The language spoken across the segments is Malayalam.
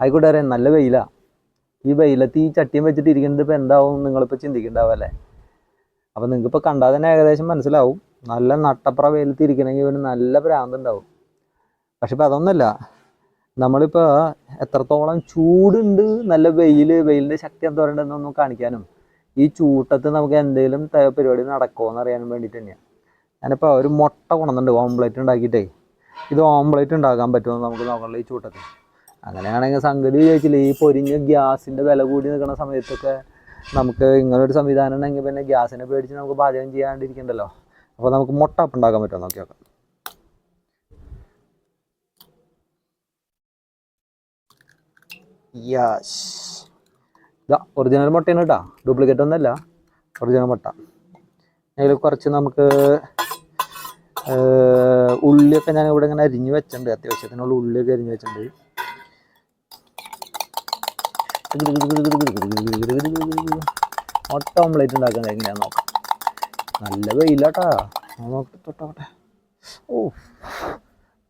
ആയിക്കോട്ടെ നല്ല വെയിലാ. ഈ വെയിലത്ത് ഈ ചട്ടിയും വെച്ചിട്ട് ഇരിക്കുന്നത് ഇപ്പം എന്താവും നിങ്ങളിപ്പോൾ ചിന്തിക്കണ്ടാവല്ലേ? അപ്പം നിങ്ങൾക്ക് ഇപ്പോൾ കണ്ടാൽ തന്നെ ഏകദേശം മനസ്സിലാവും. നല്ല നട്ടപ്ര വെയിലത്ത് ഇരിക്കണമെങ്കിൽ ഇവന് നല്ല ഭ്രാന്തുണ്ടാവും പക്ഷെ ഇപ്പം അതൊന്നുമല്ല. നമ്മളിപ്പോൾ എത്രത്തോളം ചൂടുണ്ട് നല്ല വെയിൽ വെയിലിന്റെ ശക്തി എന്താ പറയണ്ടെന്നൊന്നും കാണിക്കാനും. ഈ ചൂട്ടത്ത് നമുക്ക് എന്തെങ്കിലും പരിപാടി നടക്കുമോ എന്ന് അറിയാനും വേണ്ടിയിട്ട് തന്നെയാണ് ഞാനിപ്പോൾ ഒരു മുട്ട കൊണ്ടുവന്നിട്ടുണ്ട് ഓംപ്ലേറ്റ് ഉണ്ടാക്കിയിട്ടേ. ഇത് ഓംപ്ലേറ്റ് ഉണ്ടാക്കാൻ പറ്റുമോ നമുക്ക് നോക്കണല്ലോ ഈ ചൂട്ടത്ത്. അങ്ങനെയാണെങ്കിൽ സംഗതി ചോദിച്ചില്ല ഈ പൊരിഞ്ഞ ഗ്യാസിന്റെ വില കൂടി നിൽക്കുന്ന സമയത്തൊക്കെ നമുക്ക് ഇങ്ങനൊരു സംവിധാനം ഉണ്ടെങ്കിൽ പിന്നെ ഗ്യാസിനെ പേടിച്ച് നമുക്ക് പാചകം ചെയ്യാണ്ടിരിക്കണ്ടല്ലോ. അപ്പോൾ നമുക്ക് മുട്ട അപ്പം ഉണ്ടാക്കാൻ പറ്റുമോ? നോക്കി ഒറിജിനൽ മുട്ടയാണ് കേട്ടോ. ഡ്യൂപ്ലിക്കേറ്റ് ഒന്നല്ല ഒറിജിനൽ മുട്ട. അതിൽ കുറച്ച് നമുക്ക് ഉള്ളിയൊക്കെ ഞാൻ ഇവിടെ ഇങ്ങനെ അരിഞ്ഞ് വെച്ചിട്ടുണ്ട്. അത്യാവശ്യത്തിനുള്ള ഉള്ളിയൊക്കെ അരിഞ്ഞ് വെച്ചിട്ടുണ്ട്. മുട്ട ഓംലേറ്റ് ഉണ്ടാക്കാൻ എങ്ങനെയാന്ന് നോക്കാം? നല്ല വെയിലാട്ടാ. നോക്കട്ടെ ഓ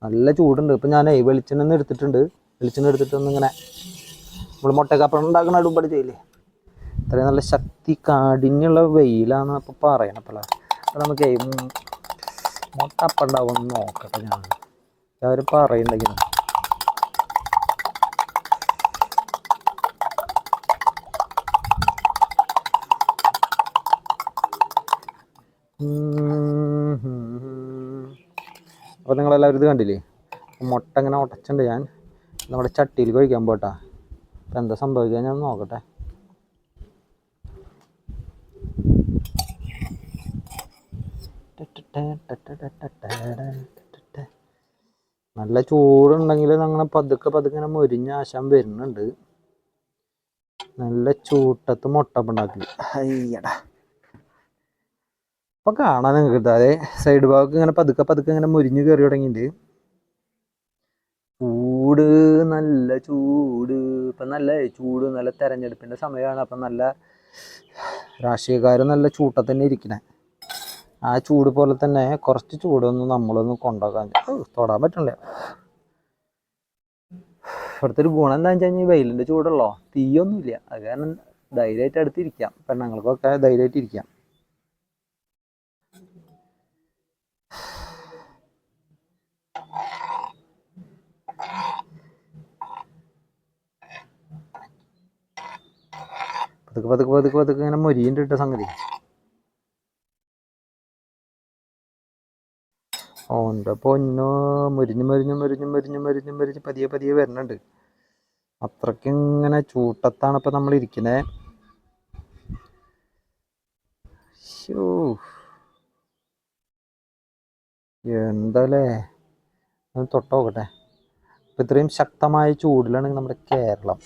നല്ല ചൂടുണ്ട്. ഇപ്പം ഞാനേ വെളിച്ചെണ്ണ എടുത്തിട്ടുണ്ട്. വെളിച്ചെണ്ണ എടുത്തിട്ട് ഒന്നിങ്ങനെ നമ്മൾ മുട്ടക്കപ്പം ഉണ്ടാക്കുന്ന അടുമ്പടി ചെയ്യില്ലേ? ഇത്രയും നല്ല ശക്തി കാഠിന്യുള്ള വെയിലാന്ന് അപ്പോൾ പറയണം അപ്പോൾ അപ്പം നമുക്ക് മുട്ട അപ്പം ഉണ്ടാവും നോക്കട്ടെ ഞാൻ അവർ പറയുന്നുണ്ടെങ്കിൽ അപ്പോൾ നിങ്ങളെല്ലാവരും ഇത് കണ്ടില്ലേ? മുട്ട ഇങ്ങനെ ഉടച്ചിട്ടുണ്ട് ഞാൻ. നമ്മുടെ ചട്ടിയിൽ കഴിക്കാൻ പോട്ടാ. അപ്പം എന്താ സംഭവിക്കുക ഞാൻ നോക്കട്ടെ. നല്ല ചൂടുണ്ടെങ്കിൽ അങ്ങനെ പതുക്കെ പതുക്കെ ഇങ്ങനെ മുരിഞ്ഞ ആശാൻ വരുന്നുണ്ട്. നല്ല ചൂട്ടത്ത് മുട്ടപ്പുണ്ടാക്കി അയ്യടാ. ഇപ്പൊ കാണാൻ നിങ്ങൾക്ക് അതെ സൈഡ് ഭാഗത്ത് ഇങ്ങനെ പതുക്കെ പതുക്കെ ഇങ്ങനെ മുരിഞ്ഞ് കയറി തുടങ്ങിയിട്ടുണ്ട്. ചൂട് നല്ല ചൂട്. ഇപ്പം നല്ല ചൂട് നല്ല തെരഞ്ഞെടുപ്പിന്റെ സമയമാണ്. അപ്പം നല്ല രാഷ്ട്രീയക്കാർ നല്ല ചൂട്ടത്തിൽ തന്നെ ഇരിക്കണേ. ആ ചൂട് പോലെ തന്നെ കുറച്ച് ചൂടൊന്നും നമ്മളൊന്ന് കൊണ്ടുപോകാൻ തൊടാൻ പറ്റണില്ല. ഇവിടുത്തെ ഒരു ഗുണം എന്താ വെച്ച് കഴിഞ്ഞാൽ വെയിലിന്റെ ചൂടുള്ളോ? തീയൊന്നുമില്ല. അത് കാരണം ധൈര്യമായിട്ട് അടുത്തിരിക്കാം പെണ്ണുങ്ങൾക്കൊക്കെ ധൈര്യമായിട്ട് ഇരിക്കാം. പതുക്കെ പതുക്കെ പതുക്കെ പതുക്കെ ഇങ്ങനെ മൊരിയുണ്ട് ഇട്ട സംഗതി. ഓന്റെ പൊന്നോ? മുരിഞ്ഞ് മുരിഞ്ഞ് മുരിഞ്ഞ് മുരിഞ്ഞ് മുരിഞ്ഞ് മുരിഞ്ഞ് പതിയെ പതിയെ വരുന്നുണ്ട് അത്രയ്ക്ക് ഇങ്ങനെ ചൂട്ടത്താണ് ഇപ്പം നമ്മൾ ഇരിക്കുന്നേ. ശോ എന്താല്ലേ ഒന്ന് തൊട്ട് നോക്കട്ടെ. ഇപ്പം ഇത്രയും ശക്തമായ ചൂടിലാണ് നമ്മുടെ കേരളം.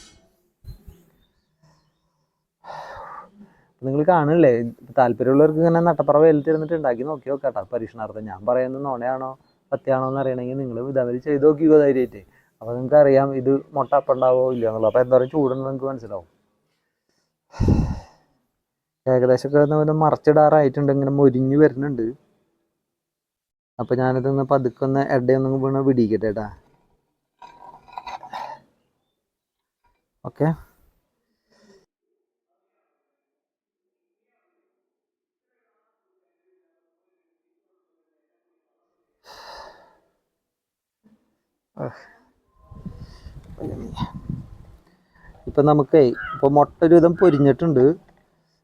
നിങ്ങൾ കാണില്ലേ താല്പര്യമുള്ളവർക്ക് ഇങ്ങനെ നട്ടപ്പറ വെയിലത്തിരുന്നിട്ട് ഉണ്ടാക്കി നോക്കി നോക്കാട്ടോ. പരീക്ഷണാർത്ഥം ഞാൻ പറയുന്നത് നോണയാണോ സത്യമാണോ എന്ന് അറിയണമെങ്കിൽ നിങ്ങൾ ഇതവര് ചെയ്ത് നോക്കിയോ ധൈര്യമായിട്ട്. അപ്പോൾ നിങ്ങൾക്ക് അറിയാം ഇത് മുട്ട അപ്പം ഉണ്ടാവോ ഇല്ല എന്നുള്ളത്. അപ്പോൾ എന്തോരം ചൂടുണ്ടെന്ന് നിങ്ങൾക്ക് മനസ്സിലാവും. ഏകദേശമൊക്കെ ഒന്ന് മറച്ചിടാറായിട്ടുണ്ട്. ഇങ്ങനെ മൊരിഞ്ഞ് വരുന്നുണ്ട്. അപ്പോൾ ഞാനിതൊന്ന് പതുക്കെ ഒന്ന് എടയൊന്നും വീണ് പിടിക്കട്ടെ ഏട്ടാ ഓക്കെ. ഇപ്പം നമുക്ക് ഇപ്പോൾ മുട്ട ഒരു വിധം പൊരിഞ്ഞിട്ടുണ്ട്.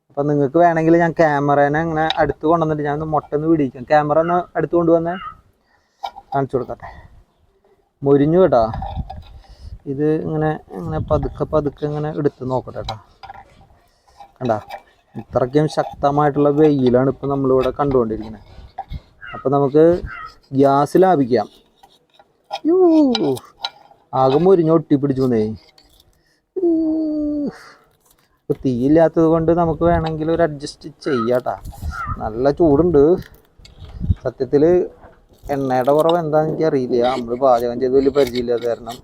അപ്പം നിങ്ങൾക്ക് വേണമെങ്കിൽ ഞാൻ ക്യാമറേനെ അങ്ങനെ അടുത്ത് കൊണ്ടുവന്നിട്ട് ഞാൻ ഒന്ന് മുട്ട ഒന്ന് പിടിക്കാം ക്യാമറ ഒന്ന് അടുത്ത് കൊണ്ടുവന്ന് കാണിച്ചു കൊടുക്കട്ടെ. മുരിഞ്ഞു കേട്ടോ. ഇത് ഇങ്ങനെ ഇങ്ങനെ പതുക്കെ പതുക്കെ ഇങ്ങനെ എടുത്ത് നോക്കട്ടെ കേട്ടോ കണ്ടാ? ഇത്രയ്ക്കും ശക്തമായിട്ടുള്ള വെയിലാണ് ഇപ്പം നമ്മളിവിടെ കണ്ടുകൊണ്ടിരിക്കുന്നത് അപ്പം നമുക്ക് ഗ്യാസ് ലാഭിക്കാം. യൂ ആകെ മുരിഞ്ഞ് ഒട്ടിപ്പിടിച്ചുന്നേ ഇപ്പം തീയില്ലാത്തത് കൊണ്ട് നമുക്ക് വേണമെങ്കിൽ ഒരു അഡ്ജസ്റ്റ് ചെയ്യാട്ടാ. നല്ല ചൂടുണ്ട്. സത്യത്തിൽ എണ്ണയുടെ കുറവ് എന്താണെന്ന് എനിക്കറിയില്ല. നമ്മൾ പാചകം ചെയ്ത് വലിയ പരിചയമില്ലാത്ത കാരണം.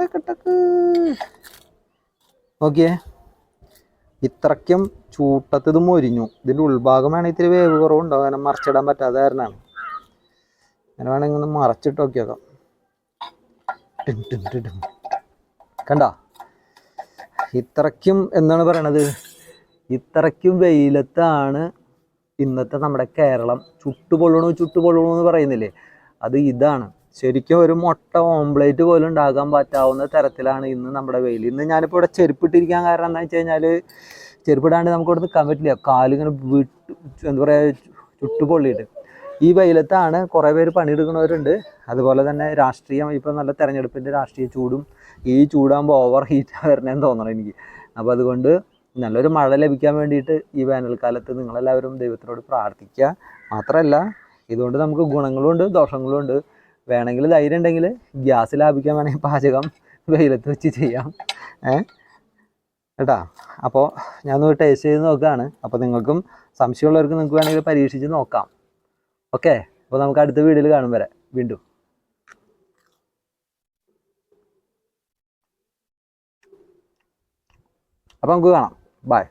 ടക്ക് ടക്ക്. നോക്കിയേ. ഇത്രയ്ക്കും ചൂട്ടത്ത് ഇത് മൊരിഞ്ഞു. ഇതിന്റെ ഉൾഭാഗം വേണമെങ്കിൽ ഇത്തിരി വേവ് കുറവുണ്ടാവും. കാരണം മറിച്ചിടാൻ പറ്റാതെ കാരണമാണ്. അങ്ങനെ വേണമെങ്കിൽ ഒന്ന് മറച്ചിട്ട് നോക്കിയേക്കാം. കണ്ട? ഇത്രയ്ക്കും എന്താണ് പറയണത്? ഇത്രയ്ക്കും വെയിലത്താണ് ഇന്നത്തെ നമ്മുടെ കേരളം. ചുട്ടുപൊള്ളണു ചുട്ടുപൊള്ളണു എന്ന് പറയുന്നില്ലേ? അത് ഇതാണ്. ശരിക്കും ഒരു മുട്ട ഓംപ്ലേറ്റ് പോലും ഉണ്ടാക്കാൻ പറ്റാവുന്ന തരത്തിലാണ് ഇന്ന് നമ്മുടെ വെയിൽ. ഇന്ന് ഞാനിപ്പോൾ ഇവിടെ ചെരുപ്പിട്ടിരിക്കാൻ കാരണം എന്താ വെച്ച് കഴിഞ്ഞാൽ ചെരുപ്പിടാണ്ട് നമുക്ക് ഇവിടെ നിൽക്കാൻ പറ്റില്ല. കാലിങ്ങനെ വിട്ട് എന്താ പറയുക ചുട്ടുപൊള്ളിയിട്ട് ഈ വെയിലത്താണ് കുറേ പേര് പണിയെടുക്കുന്നവരുണ്ട്. അതുപോലെ തന്നെ രാഷ്ട്രീയം ഇപ്പം നല്ല തെരഞ്ഞെടുപ്പിന്റെ രാഷ്ട്രീയ ചൂടും ഈ ചൂടാകുമ്പോൾ ഓവർ ഹീറ്റ് വരണേന്ന് തോന്നണം എനിക്ക്. അപ്പോൾ അതുകൊണ്ട് നല്ലൊരു മഴ ലഭിക്കാൻ വേണ്ടിയിട്ട് ഈ വേനൽക്കാലത്ത് നിങ്ങളെല്ലാവരും ദൈവത്തിനോട് പ്രാർത്ഥിക്കുക. മാത്രമല്ല ഇതുകൊണ്ട് നമുക്ക് ഗുണങ്ങളും ഉണ്ട് ദോഷങ്ങളും ഉണ്ട് വേണമെങ്കിൽ ധൈര്യം ഉണ്ടെങ്കിൽ ഗ്യാസ് ലാഭിക്കാൻ വേണമെങ്കിൽ പാചകം വെയിലത്ത് വെച്ച് ചെയ്യാം. ഏ? കേട്ടാ? അപ്പോൾ ഞാനൊന്ന് ടേസ്റ്റ് ചെയ്ത് നോക്കുകയാണ്. അപ്പോൾ നിങ്ങൾക്കും സംശയമുള്ളവർക്ക് നിങ്ങൾക്ക് വേണമെങ്കിൽ പരീക്ഷിച്ച് നോക്കാം. ഓക്കെ അപ്പോൾ നമുക്ക് അടുത്ത വീഡിയോയിൽ കാണും വരെ. വീണ്ടും. അപ്പോൾ നമുക്ക് കാണാം. ബൈ